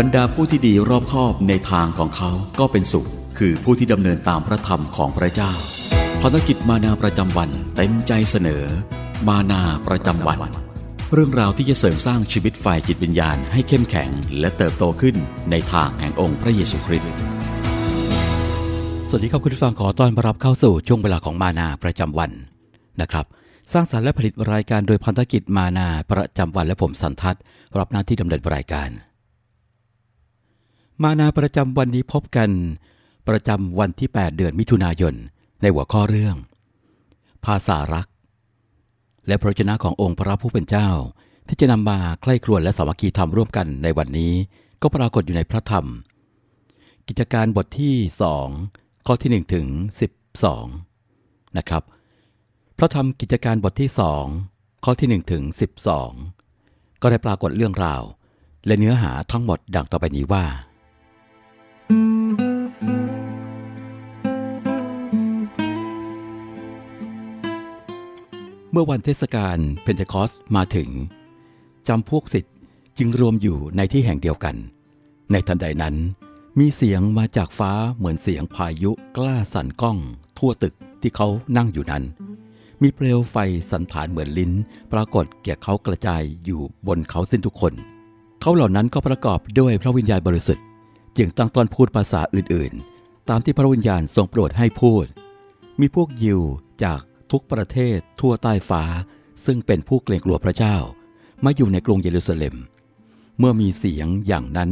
บรรดาผู้ที่ดีรอบคอบในทางของเขาก็เป็นสุข คือผู้ที่ดำเนินตามพระธรรมของพระเจ้าภารกิจมานาประจำวันเต็มใจเสนอ มานาประจำวัน เรื่องราวที่จะเสริมสร้างชีวิตฝ่ายจิตวิญญาณให้เข้มแข็งและเติบโตขึ้นในทางแห่งองค์พระเยซูคริสต์สวัสดีครับคุณผู้ฟังขอต้อนรับเข้าสู่ช่วงเวลาของมานาประจำวันนะครับสร้างสรรค์และผลิตรายการโดยพันธกิจมานาประจำวันและผมสันทัศน์รับหน้าที่ดำเนินรายการ มานาประจำวันนี้พบกัน ประจำวันที่ 8 เดือนมิถุนายน ในหัวข้อเรื่อง ภาษารัก และพระวจนะขององค์พระผู้เป็นเจ้า ที่จะนำมาใคร่ครวญและสามัคคีธรรมร่วมกันในวันนี้ ก็ปรากฏอยู่ในพระธรรม กิจการบทที่2ข้อที่ 1 ถึง 12 นะครับ พระธรรมกิจการบทที่2ข้อที่ 1 ถึง 12 ก็ได้ปรากฏเรื่องราว และเนื้อหาทั้งหมดดังต่อไปนี้ว่า เมื่อวันเทศกาลเพนเทคอสมาถึงจำพวกสิทธิ์จึงรวมอยู่ในที่แห่งเดียวกัน ในทันใดนั้น มีเสียงมาจากฟ้าเหมือนเสียงพายุกล้าสั่นก้อง ทั่วตึกที่เขานั่งอยู่นั้น มีเปลวไฟสันฐานเหมือนลิ้น ปรากฏแก่เขากระจายอยู่บนเขาสิ้นทุกคน เขาเหล่านั้นก็ประกอบด้วยพระวิญญาณบริสุทธิ์ จึงตั้งต้นพูดภาษาอื่นๆ ตามที่พระวิญญาณทรงโปรดให้พูด มีพวกยิวจาก ทุกประเทศทั่วใต้ฟ้า ซึ่งเป็นผู้เกรงกลัวพระเจ้า มาอยู่ในกรุงเยรูซาเล็ม เมื่อมีเสียงอย่างนั้น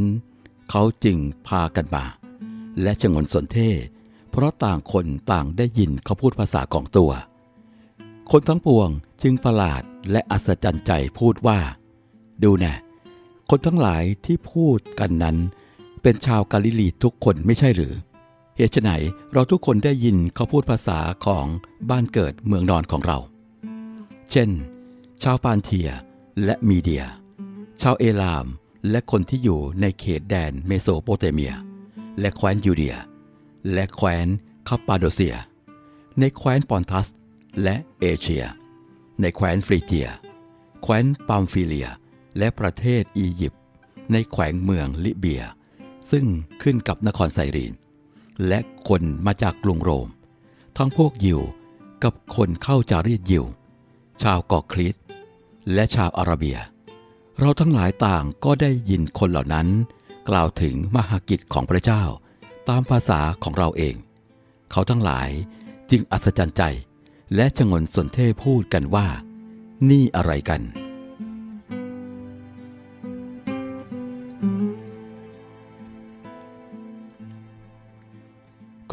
เขาจึงพากันมา และชงนสนเทเพราะต่างคนต่างได้ยินเขาพูดภาษาของตัว คนทั้งปวงจึงประหลาดและอัศจรรย์ใจพูดว่า ดูแน่คนทั้งหลายที่พูดกันนั้น เป็นชาวกาลิลีทุกคนไม่ใช่หรือ เหตุไฉนเราทุกคนได้ยินเขาพูดภาษาของบ้านเกิดเมืองนอนของเรา เช่น ชาวปานเทียและมีเดีย ชาวเอลามและคนที่อยู่ในเขตแดนเมโสโปเตเมีย และแคว้นยูเดีย และแคว้นคาปาโดเซีย ในแคว้นปอนทัส และเอเชีย ในแคว้นฟรีเจีย แคว้นปัมฟิเลีย และประเทศอียิปต์ในแขวงเมืองลิเบีย ซึ่งขึ้นกับนครไซรีน และคนมาจากกรุงโรม ทั้งพวกยิวกับคนเข้าจารีตยิว ชาวเกาะคริตและชาวอาระเบีย เราทั้งหลายต่างก็ได้ยินคนเหล่านั้น กล่าวถึงมหากิจของพระเจ้า ตามภาษาของเราเอง เขาทั้งหลายจึงอัศจรรย์ใจ และชงนสนเท่พูดกันว่า นี่อะไรกัน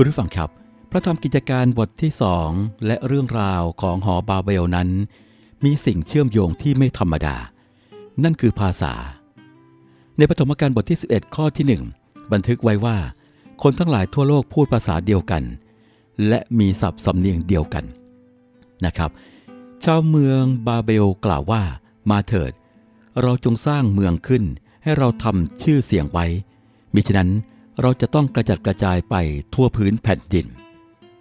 คุณผู้ฟังครับ พระธรรมกิจการบทที่สองและเรื่องราวของหอบาเบลนั้น มีสิ่งเชื่อมโยงที่ไม่ธรรมดา นั่นคือภาษา ในปฐมกาลบทที่ 11 ข้อที่ 1 บันทึกไว้ว่า คนทั้งหลายทั่วโลกพูดภาษาเดียวกัน และมีศัพท์สำเนียงเดียวกันนะครับ ชาวเมืองบาเบลกล่าวว่ามาเถิด เราจงสร้างเมืองขึ้นให้เราทำชื่อเสียงไว้มิฉะนั้น เราจะต้องกระจัดกระจายไปทั่วพื้นแผ่นดิน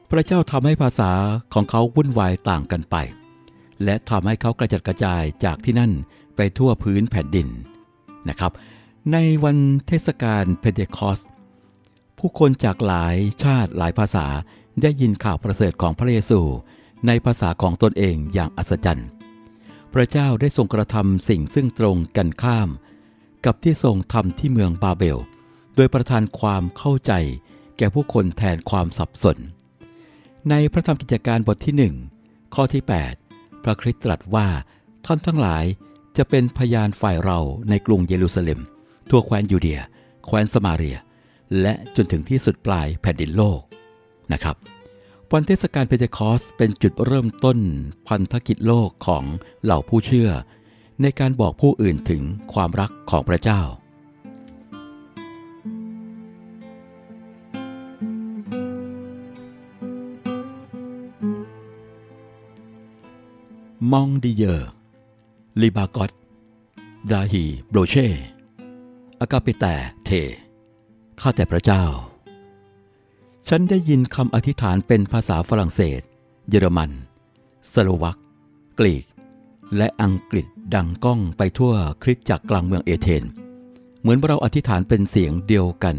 พระเจ้าทำให้ภาษาของเขาวุ่นวายต่างกันไป และทำให้เขากระจัดกระจายจากที่นั่นไปทั่วพื้นแผ่นดินนะครับ ในวันเทศกาลเพนเทคอส ผู้คนจากหลายชาติหลายภาษาได้ยินข่าวประเสริฐของพระเยซูในภาษาของตนเองอย่างอัศจรรย์ พระเจ้าได้ทรงกระทำสิ่งซึ่งตรงกันข้าม กับที่ทรงทำที่เมืองบาเบล ดยประทานความเข้าใจแก่ผู้คนแทนความสับสน ในพระธรรมกิจการบทที่หนึ่งข้อที่ 8 พระคริสต์ตรัสว่าท่านทั้งหลายจะเป็นพยานฝ่ายเราในกรุงเยรูซาเล็ม ทั่วแคว้นยูเดีย แคว้นสมาเรีย และจนถึงที่สุดปลายแผ่นดินโลกนะครับวันเทศกาลเพนเทคอสเป็นจุดเริ่มต้นพันธกิจโลกของเหล่าผู้เชื่อ ในการบอกผู้อื่นถึงความรักของพระเจ้า มองดีเยอร์ลิบากอตดาฮีโบรเช่อากาเปแต่เท ข้าแต่พระเจ้า ฉันได้ยินคำอธิษฐานเป็นภาษาฝรั่งเศส เยอรมัน สโลวัก กรีก และอังกฤษดังก้องไปทั่วคริสตจักรกลางเมืองเอเธน เหมือนเราอธิษฐานเป็นเสียงเดียวกัน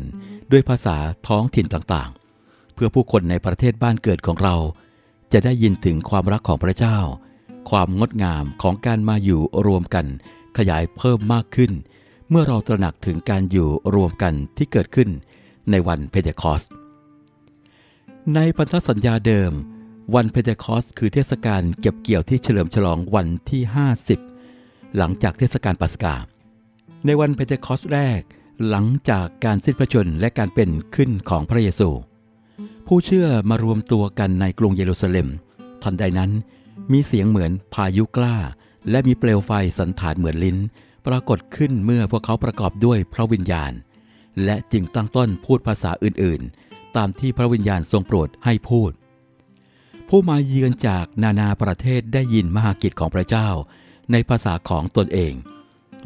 ด้วยภาษาท้องถิ่นต่างๆ เพื่อผู้คนในประเทศบ้านเกิดของเรา จะได้ยินถึงความรักของพระเจ้า ความงดงามของการมาอยู่รวมกัน ขยายเพิ่มมากขึ้น เมื่อเราตระหนักถึงการอยู่รวมกันที่เกิดขึ้นในวันเพเทคอสในพันธสัญญาเดิม วันเพเทคอสคือเทศกาลเก็บเกี่ยวที่เฉลิมฉลองวันที่ 50 หลังจากเทศกาลปัสกา ในวันเพเทคอสแรก หลังจากการสิ้นพระชนและการเป็นขึ้นของพระเยซู ผู้เชื่อมารวมตัวกันในกรุงเยรูซาเล็ม ทันใดนั้น มีเสียงเหมือนพายุกล้า และมีเปลวไฟสันฐานเหมือนลิ้น ปรากฏขึ้นเมื่อพวกเขาประกอบด้วยพระวิญญาณ และจึงตั้งต้นพูดภาษาอื่นๆ ตามที่พระวิญญาณทรงโปรดให้พูด ผู้มาเยือนจากนานาประเทศได้ยินมหากิจของพระเจ้า ในภาษาของตนเอง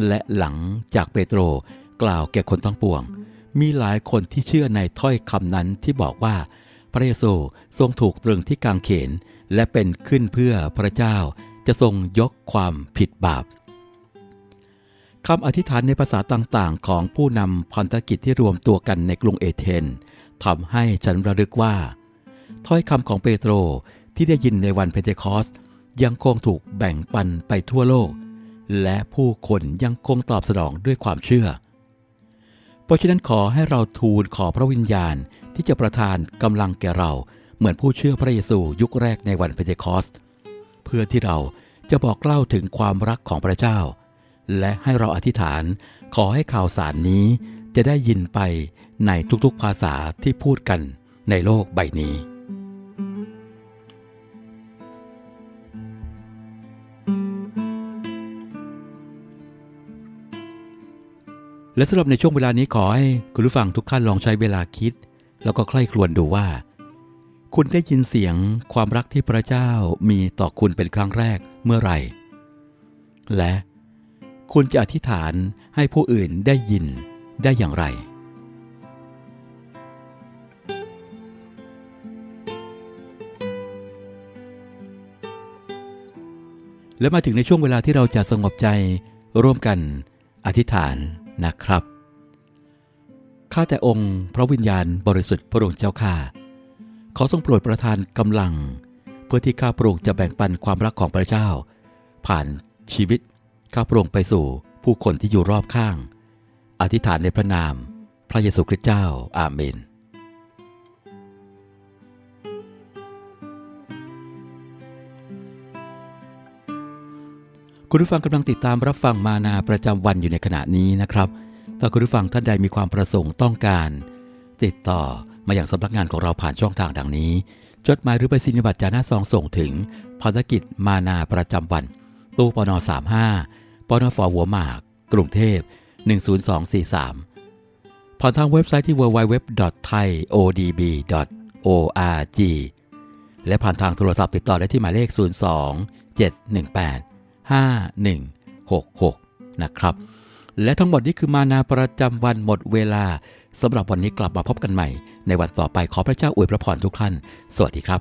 และหลังจากเปโตรกล่าวแก่คนทั้งปวง มีหลายคนที่เชื่อในถ้อยคำนั้นที่บอกว่า พระเยซูทรงถูกตรึงที่กางเขน และเป็นขึ้นเพื่อพระเจ้าจะทรงยกความผิดบาปคำอธิษฐานในภาษาต่างๆ ของผู้นำพันธกิจที่รวมตัวกันในกรุงเอเธนทำให้ฉันระลึกว่า ถ้อยคำของเปโตรที่ได้ยินในวันเพนเทคอสยังคงถูกแบ่งปันไปทั่วโลก และผู้คนยังคงตอบสนองด้วยความเชื่อ เพราะฉะนั้นขอให้เราทูลขอพระวิญญาณที่จะประทานกำลังแก่เรา เหมือนผู้เชื่อพระเยซูยุคแรกในวันเพนเทคอสเพื่อที่เราจะบอกเล่าถึงความรักของพระเจ้า และให้เราอธิษฐานขอให้ข่าวสารนี้จะได้ยินไปในทุกๆภาษาที่พูดกันในโลกใบนี้ และสำหรับในช่วงเวลานี้ขอให้คุณผู้ฟังทุกท่านลองใช้เวลาคิด แล้วก็ใคร่ครวญดูว่า คุณได้ยินเสียงความรักที่พระเจ้ามีต่อคุณเป็นครั้งแรกเมื่อไหร่ และคุณจะอธิษฐานให้ผู้อื่นได้ยินได้อย่างไร และมาถึงในช่วงเวลาที่เราจะสงบใจร่วมกันอธิษฐานนะครับ ข้าแต่องค์พระวิญญาณบริสุทธิ์พระองค์เจ้าข้า ขอทรงโปรดประทานกำลัง เพื่อที่ข้าพระองค์จะแบ่งปันความรักของพระเจ้า ผ่านชีวิตข้าพระองค์ไปสู่ผู้คนที่อยู่รอบข้าง อธิษฐานในพระนาม พระเยซูคริสต์เจ้าอาเมนคุณผู้ฟังกำลังติดตามรับฟังมานาประจำวันอยู่ในขณะนี้นะครับ ถ้าคุณผู้ฟังท่านใดมีความประสงค์ต้องการ ติดต่อ มาอย่างสำนักงานของเราผ่านช่องทางดังนี้ จดหมายหรือไปสินิบัตรจาหน้าซองส่งถึงภารกิจมานาประจำวัน ตู้ปน35ปนฟหัวหมาก กรุงเทพ 10243 ผ่านทางเว็บไซต์ที่ www.thaiodb.org และผ่านทางโทรศัพท์ติดต่อได้ที่หมายเลข 02 718 5166 นะครับ และทั้งหมดนี้คือมานาประจำวันหมดเวลาสำหรับวันนี้กลับมาพบกันใหม่ ในวันต่อไปขอพระเจ้าอวยพระพรทุกท่าน สวัสดีครับ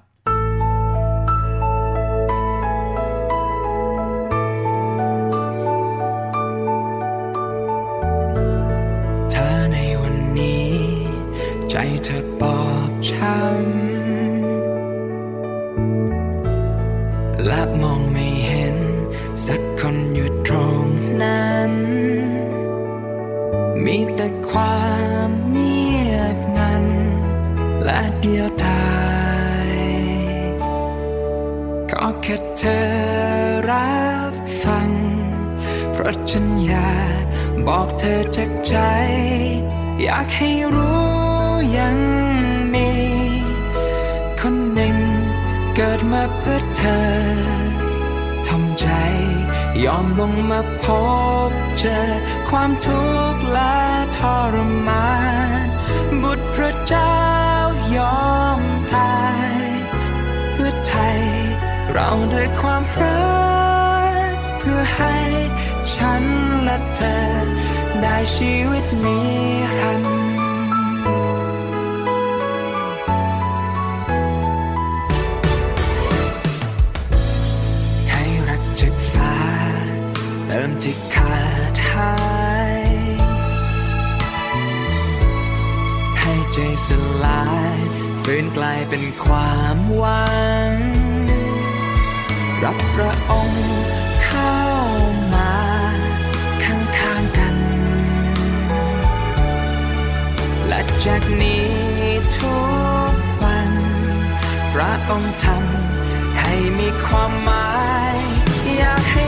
ถ้าในวันนี้ใจเธอบอบช้ำและมองไม่เห็น สักคนอยู่ตรงนั้น มีแต่ความ ขอแค่เธอรับฟัง เพราะฉันอยากบอกเธอจากใจ อยากให้รู้ยังมี คนหนึ่งเกิดมาเพื่อเธอทำใจ ยอมลงมาพบเจอความทุกข์และทรมาน บุตรพระเจ้า เราด้วยความรักเพื่อให้ฉันและเธอ ได้ชีวิตนิรันดร์ให้รักจากฟ้า เติมที่ขาดหายให้ใจสลาย ฟื้นกลายเป็นความหวัง รับพระองค์เข้ามาข้างทางกัน และจากนี้ทุกวัน พระองค์ทำให้มีความหมาย อยากให้